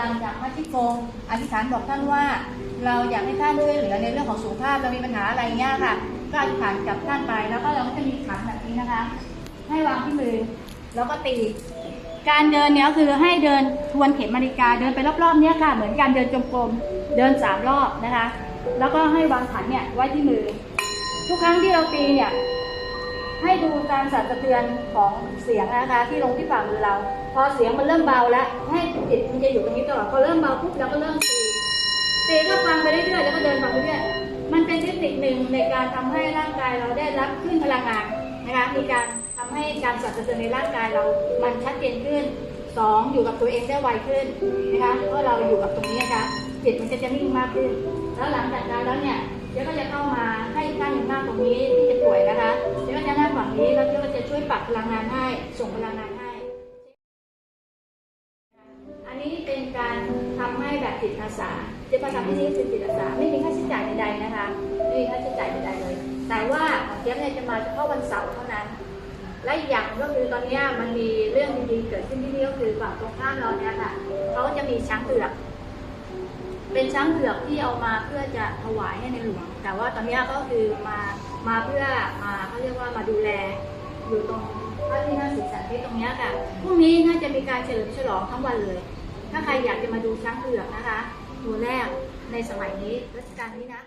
หลังจากมาชิโกงอธิษฐานบอกท่านว่า เราอยากให้ท่านช่วยเหลือในเรื่องของสุขภาพเรามีปัญหาอะไรเงี้ยค่ะ ก็อธิษฐานกับท่านไปแล้วก็เราก็จะมีขันแบบนี้นะคะ ให้วางที่มือแล้วก็ตี การเดินเนี่ยคือให้เดินทวนเข็มนาฬิกาเดินไปรอบๆเนี้ยค่ะ เหมือนการเดินจงกรมเดินสามรอบนะคะ แล้วก็ให้วางขันเนี่ยไว้ที่มือ ทุกครั้งที่เราตีเนี่ย ให้ดูการสั่นสะเทือนของเสียงนะคะที่ลงที่ฝ่ามือเรา พอเสียงมันเริ่มเบาแล้ว ให้จิตมันจะอยู่ตรงนี้ตลอดพอเริ่มเบาปุ๊บเราก็เริ่มตีตีก็ฟังไปเรื่อยๆแล้วก็เดินฟังไปเรื่อยมันเป็นเทคนิคหนึ่งในการทำให้ร่างกายเราได้รับขึ้นพลังงานนะคะมีการทำให้การสั่นสะเทือนในร่างกายเรา มันชัดเจนขึ้นสองอยู่กับตัวเองได้ไวขึ้นนะคะเพราะเราอยู่กับตรงนี้นะคะจิตมันจะจะนิ่งมากขึ้น แล้วหลังจากนั้นแล้วเนี่ยเดี๋ยวก็จะเข้ามาให้ท่านนั่งตรงนี้ นี้แล้วเดี๋ยวก็จะช่วยปรับพลังงานให้ ส่งพลังงานให้ อันนี้เป็นการทำให้แบบจิตอาสาจะมาทำที่นี่คือจิตอาสาไม่มีค่าใช้จ่ายใดๆนะคะไม่มีค่าใช้จ่ายใดๆเลย แต่ว่าของเจ๊ยบเนี่ยจะมาเฉพาะวันเสาร์เท่านั้น และอีกอย่างก็คือตอนนี้มันมีเรื่องดีๆเกิดขึ้นที่นี่ก็คือฝั่งตรงข้ามเราเนี่ยค่ะเขาจะมีช้างเผือกเป็นช้างเผือกที่เอามาเพื่อจะถวายให้ในหลวง แต่ว่าตอนนี้ก็คือมามาเพื่อมาเขาเรียกว่ามาดูแล อยู่ตรงพระที่นั่งศรีสันเพชรตรงนี้ค่ะพรุ่งนี้น่าจะมีการเฉลิมฉลองทั้งวันเลย ถ้าใครอยากจะมาดูช้างเผือกนะคะตัวแรกในสมัยนี้รัชกาลนี้นะ